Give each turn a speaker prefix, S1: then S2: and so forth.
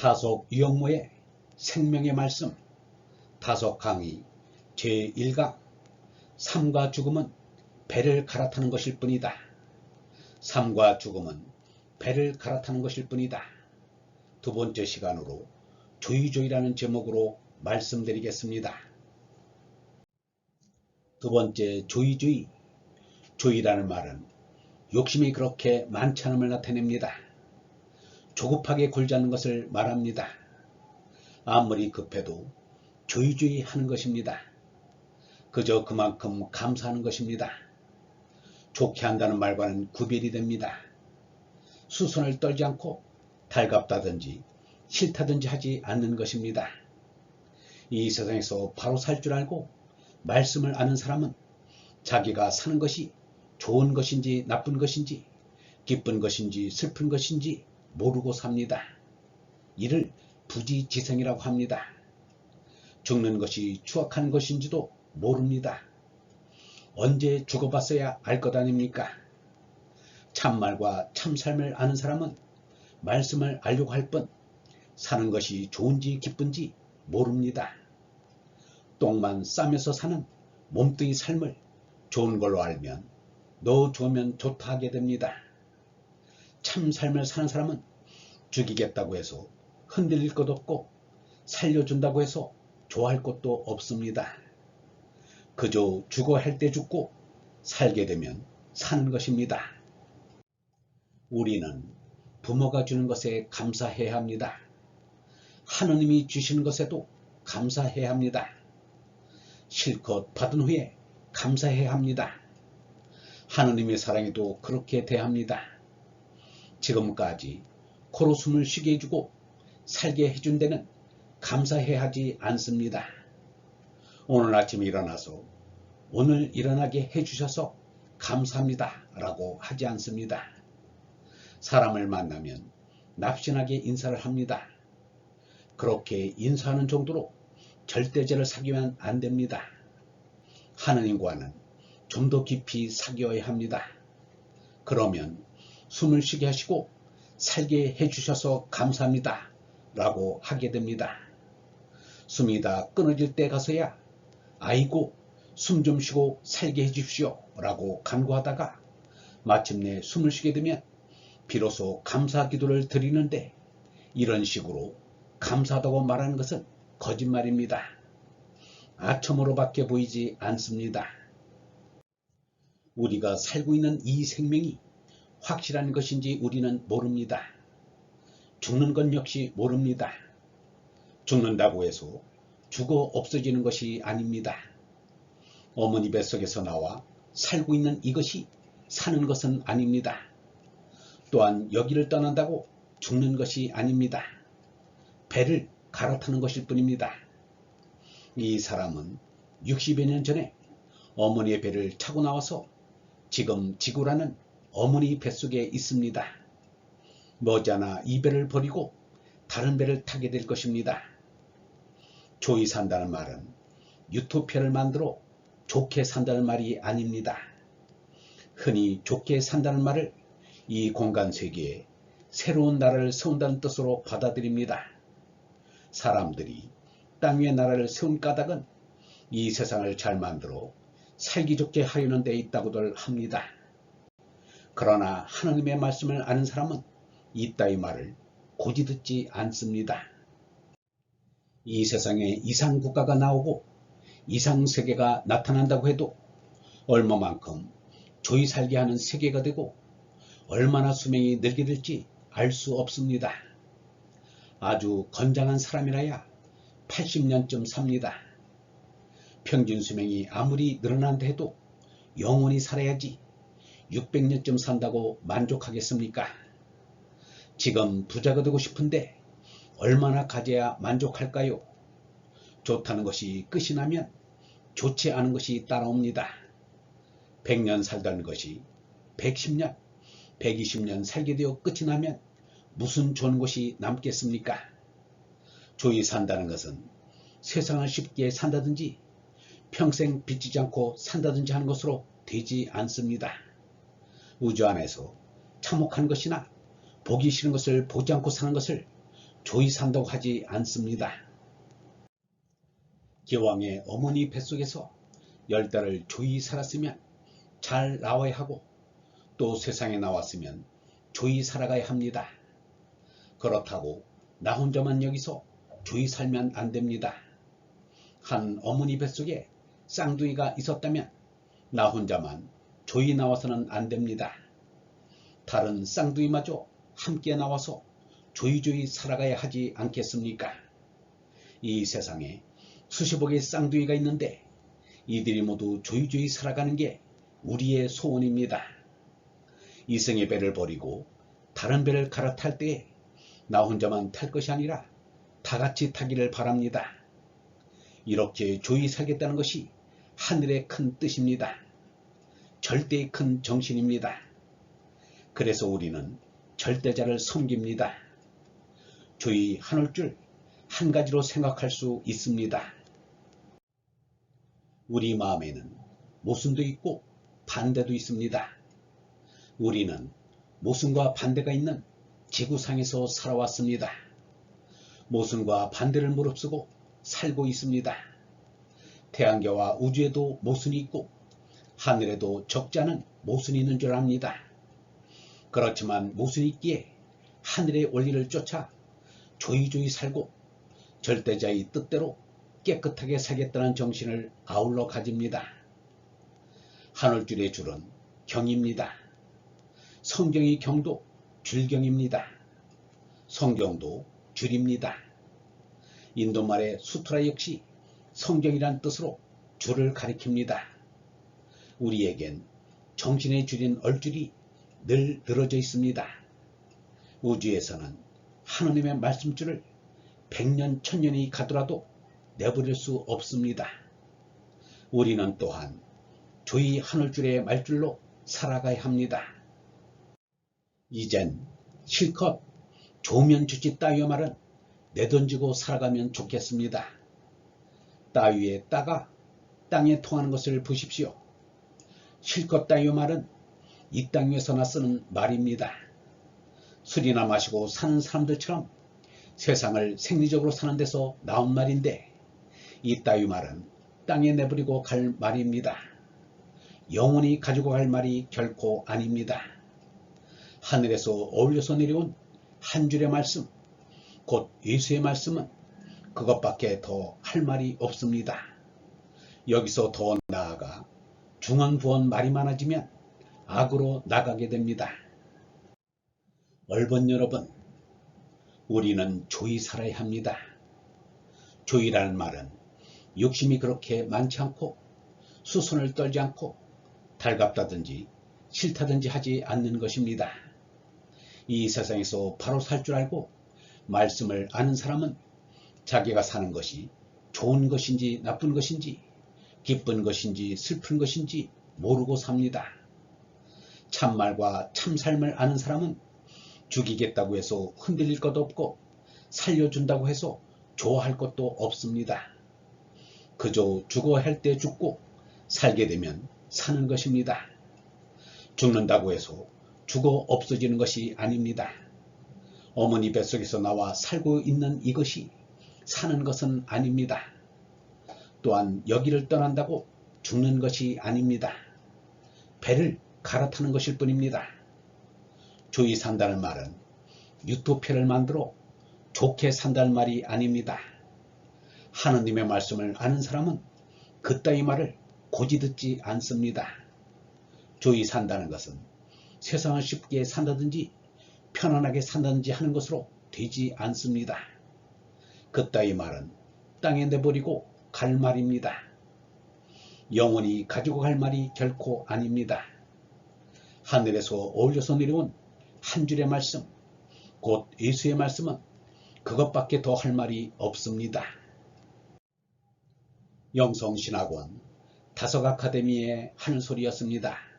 S1: 다속 유영모의 생명의 말씀 다속 강의 제1강 삶과 죽음은 배를 갈아타는 것일 뿐이다. 삶과 죽음은 배를 갈아타는 것일 뿐이다. 두 번째 시간으로 조이조이라는 제목으로 말씀드리겠습니다. 두 번째 조이조이 조이라는 말은 욕심이 그렇게 많지 않음을 나타냅니다. 조급하게 굴지 않는 것을 말합니다. 아무리 급해도 조이조이 하는 것입니다. 그저 그만큼 감사하는 것입니다. 좋게 한다는 말과는 구별이 됩니다. 수선을 떨지 않고 달갑다든지 싫다든지 하지 않는 것입니다. 이 세상에서 바로 살 줄 알고 말씀을 아는 사람은 자기가 사는 것이 좋은 것인지 나쁜 것인지 기쁜 것인지 슬픈 것인지 모르고 삽니다. 이를 부지지생이라고 합니다. 죽는 것이 추악한 것인지도 모릅니다. 언제 죽어봤어야 알 것 아닙니까? 참말과 참삶을 아는 사람은 말씀을 알려고 할 뿐 사는 것이 좋은지 기쁜지 모릅니다. 똥만 싸면서 사는 몸뚱이 삶을 좋은 걸로 알면 너 좋으면 좋다 하게 됩니다. 참 삶을 사는 사람은 죽이겠다고 해서 흔들릴 것 없고 살려준다고 해서 좋아할 것도 없습니다. 그저 죽어 할 때 죽고 살게 되면 사는 것입니다. 우리는 부모가 주는 것에 감사해야 합니다. 하느님이 주시는 것에도 감사해야 합니다. 실컷 받은 후에 감사해야 합니다. 하느님의 사랑에도 그렇게 대합니다. 지금까지 코로 숨을 쉬게 해주고 살게 해준 데는 감사해야 하지 않습니다. 오늘 아침 일어나서 오늘 일어나게 해주셔서 감사합니다 라고 하지 않습니다. 사람을 만나면 납신하게 인사를 합니다. 그렇게 인사하는 정도로 절대제를 사귀면 안 됩니다. 하느님과는 좀 더 깊이 사귀어야 합니다. 그러면 숨을 쉬게 하시고 살게 해주셔서 감사합니다. 라고 하게 됩니다. 숨이 다 끊어질 때 가서야 아이고 숨 좀 쉬고 살게 해주십시오. 라고 간구하다가 마침내 숨을 쉬게 되면 비로소 감사 기도를 드리는데 이런 식으로 감사하다고 말하는 것은 거짓말입니다. 아첨으로밖에 보이지 않습니다. 우리가 살고 있는 이 생명이 확실한 것인지 우리는 모릅니다. 죽는 건 역시 모릅니다. 죽는다고 해서 죽어 없어지는 것이 아닙니다. 어머니 뱃속에서 나와 살고 있는 이것이 사는 것은 아닙니다. 또한 여기를 떠난다고 죽는 것이 아닙니다. 배를 갈아타는 것일 뿐입니다. 이 사람은 60여 년 전에 어머니의 배를 차고 나와서 지금 지구라는 어머니 뱃속에 있습니다. 머지않아 이 배를 버리고 다른 배를 타게 될 것입니다. 조이 산다는 말은 유토피아를 만들어 좋게 산다는 말이 아닙니다. 흔히 좋게 산다는 말을 이 공간 세계에 새로운 나라를 세운다는 뜻으로 받아들입니다. 사람들이 땅 위에 나라를 세운 까닭은 이 세상을 잘 만들어 살기 좋게 하려는 데 있다고들 합니다. 그러나 하나님의 말씀을 아는 사람은 이따위 말을 고지 듣지 않습니다. 이 세상에 이상 국가가 나오고 이상 세계가 나타난다고 해도 얼마만큼 조이 살게 하는 세계가 되고 얼마나 수명이 늘게 될지 알 수 없습니다. 아주 건장한 사람이라야 80년쯤 삽니다. 평균 수명이 아무리 늘어난다 해도 영원히 살아야지 600년쯤 산다고 만족하겠습니까? 지금 부자가 되고 싶은데 얼마나 가져야 만족할까요? 좋다는 것이 끝이 나면 좋지 않은 것이 따라옵니다. 100년 살다는 것이 110년, 120년 살게 되어 끝이 나면 무슨 좋은 것이 남겠습니까? 조이 산다는 것은 세상을 쉽게 산다든지 평생 빚지지 않고 산다든지 하는 것으로 되지 않습니다. 우주 안에서 참혹한 것이나 보기 싫은 것을 보지 않고 사는 것을 조이 산다고 하지 않습니다. 기왕의 어머니 뱃속에서 열 달을 조이 살았으면 잘 나와야 하고 또 세상에 나왔으면 조이 살아가야 합니다. 그렇다고 나 혼자만 여기서 조이 살면 안 됩니다. 한 어머니 뱃속에 쌍둥이가 있었다면 나 혼자만 조이 나와서는 안 됩니다. 다른 쌍둥이마저 함께 나와서 조이조이 살아가야 하지 않겠습니까? 이 세상에 수십억의 쌍둥이가 있는데 이들이 모두 조이조이 살아가는 게 우리의 소원입니다. 이승의 배를 버리고 다른 배를 갈아탈 때에 나 혼자만 탈 것이 아니라 다 같이 타기를 바랍니다. 이렇게 조이 살겠다는 것이 하늘의 큰 뜻입니다. 절대의 큰 정신입니다. 그래서 우리는 절대자를 섬깁니다. 조이 하늘 줄 한 가지로 생각할 수 있습니다. 우리 마음에는 모순도 있고 반대도 있습니다. 우리는 모순과 반대가 있는 지구상에서 살아왔습니다. 모순과 반대를 무릅쓰고 살고 있습니다. 태양계와 우주에도 모순이 있고 하늘에도 않은 모순이 있는 줄 압니다. 그렇지만 모순이 있기에 하늘의 원리를 쫓아 조이조이 살고 절대자의 뜻대로 깨끗하게 살겠다는 정신을 아울러 가집니다. 하늘줄의 줄은 경입니다. 성경의 경도 줄경입니다. 성경도 줄입니다. 인도말의 수트라 역시 성경이란 뜻으로 줄을 가리킵니다. 우리에겐 정신의 줄인 얼줄이 늘 늘어져 있습니다. 우주에서는 하느님의 말씀줄을 백년 천년이 가더라도 내버릴 수 없습니다. 우리는 또한 조이 하늘줄의 말줄로 살아가야 합니다. 이젠 실컷 조면 주지 따위의 말은 내던지고 살아가면 좋겠습니다. 따위의 따가 땅에 통하는 것을 보십시오. 실컷 따위의 말은 이 땅 위에서나 쓰는 말입니다. 술이나 마시고 사는 사람들처럼 세상을 생리적으로 사는 데서 나온 말인데 이 따위 말은 땅에 내버리고 갈 말입니다. 영원히 가지고 갈 말이 결코 아닙니다. 하늘에서 어울려서 내려온 한 줄의 말씀, 곧 예수의 말씀은 그것밖에 더 할 말이 없습니다. 여기서 더 나아가 중언부언 말이 많아지면 악으로 나가게 됩니다. 얼번 여러분, 우리는 조이 살아야 합니다. 조이라는 말은 욕심이 그렇게 많지 않고 수선을 떨지 않고 달갑다든지 싫다든지 하지 않는 것입니다. 이 세상에서 바로 살 줄 알고 말씀을 아는 사람은 자기가 사는 것이 좋은 것인지 나쁜 것인지 기쁜 것인지 슬픈 것인지 모르고 삽니다. 참말과 참삶을 아는 사람은 죽이겠다고 해서 흔들릴 것도 없고 살려준다고 해서 좋아할 것도 없습니다. 그저 죽어야 할 때 죽고 살게 되면 사는 것입니다. 죽는다고 해서 죽어 없어지는 것이 아닙니다. 어머니 뱃속에서 나와 살고 있는 이것이 사는 것은 아닙니다. 또한 여기를 떠난다고 죽는 것이 아닙니다. 배를 갈아타는 것일 뿐입니다. 조이 산다는 말은 유토피아를 만들어 좋게 산다는 말이 아닙니다. 하느님의 말씀을 아는 사람은 그따위 말을 고지 듣지 않습니다. 조이 산다는 것은 세상을 쉽게 산다든지 편안하게 산다든지 하는 것으로 되지 않습니다. 그따위 말은 땅에 내버리고 갈 말입니다. 영원히 가지고 갈 말이 결코 아닙니다. 하늘에서 어울려서 내려온 한 줄의 말씀, 곧 예수의 말씀은 그것밖에 더 할 말이 없습니다. 영성신학원 다섯 아카데미의 한 소리였습니다.